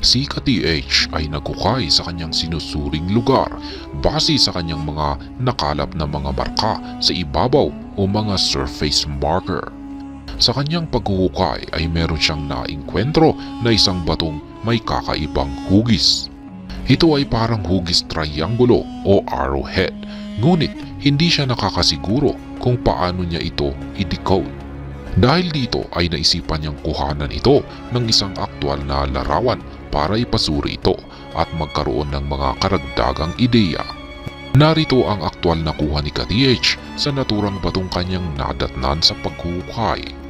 Si ka-TH ay nagkukay sa kanyang sinusuring lugar base sa kanyang mga nakalap na mga marka sa ibabaw o mga surface marker. Sa kanyang paghuhukay ay meron siyang nainkwentro na isang batong may kakaibang hugis. Ito ay parang hugis triangulo o arrowhead, ngunit hindi siya nakakasiguro kung paano niya ito i-decode. Dahil dito ay naisipan niyang kuhanan ito ng isang aktwal na larawan para ipasuri ito at magkaroon ng mga karagdagang ideya. Narito ang aktwal na kuha ni ka-TH sa naturang batong kanyang nadatnan sa paghuhukay.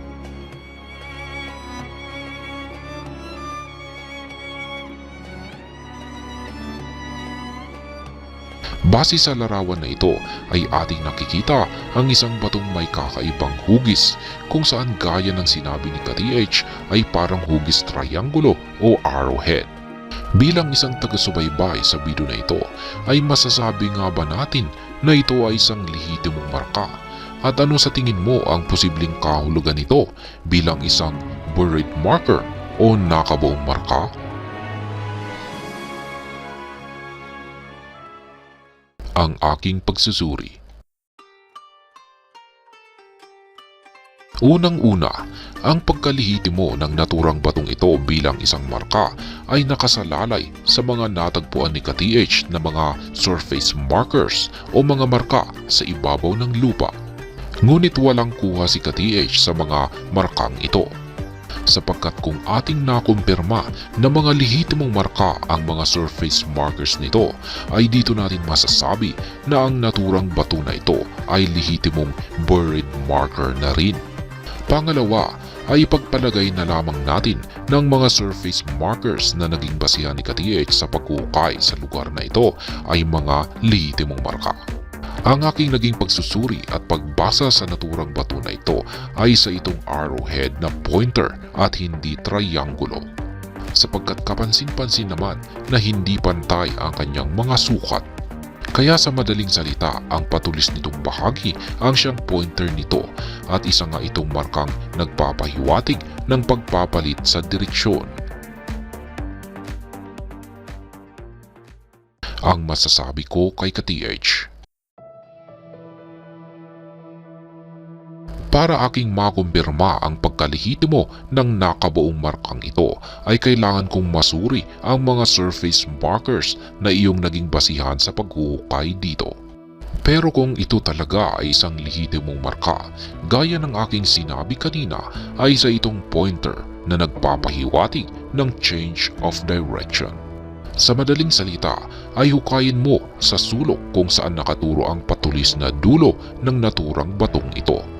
Base sa larawan na ito ay ating nakikita ang isang batong may kakaibang hugis kung saan gaya ng sinabi ni ka-TH ay parang hugis triangulo o arrowhead. Bilang isang taga-subaybay sa video na ito ay masasabi nga ba natin na ito ay isang lehitimong marka at ano sa tingin mo ang posibleng kahulugan nito bilang isang buried marker o nakabuong marka? Ang aking pagsusuri. Unang-una, ang pagkalihitimo ng naturang batong ito bilang isang marka ay nakasalalay sa mga natagpuan ni ka-TH na mga surface markers o mga marka sa ibabaw ng lupa. Ngunit walang kuha si ka-TH sa mga markang ito sapagkat kung ating nakumpirma na mga lehitimong marka ang mga surface markers nito ay dito natin masasabi na ang naturang bato na ito ay lehitimong buried marker na rin. Pangalawa ay pagpalagay na lamang natin ng mga surface markers na naging basihan ni ka-TH sa pagkukay sa lugar na ito ay mga lehitimong marka. Ang aking naging pagsusuri at pagbasa sa naturang bato na ito ay sa itong arrowhead na pointer at hindi triangulo. Sapagkat kapansin-pansin naman na hindi pantay ang kanyang mga sukat. Kaya sa madaling salita, ang patulis nitong bahagi ang siyang pointer nito at isa nga itong markang nagpapahiwatig ng pagpapalit sa direksyon. Ang masasabi ko kay ka-TH Para aking makumpirma ang pagkalihitimo ng nakabuong markang ito ay kailangan kong masuri ang mga surface markers na iyong naging basihan sa paghuhukay dito. Pero kung ito talaga ay isang lehitimong marka, gaya ng aking sinabi kanina ay sa itong pointer na nagpapahiwatig ng change of direction. Sa madaling salita ay hukayin mo sa sulok kung saan nakaturo ang patulis na dulo ng naturang batong ito.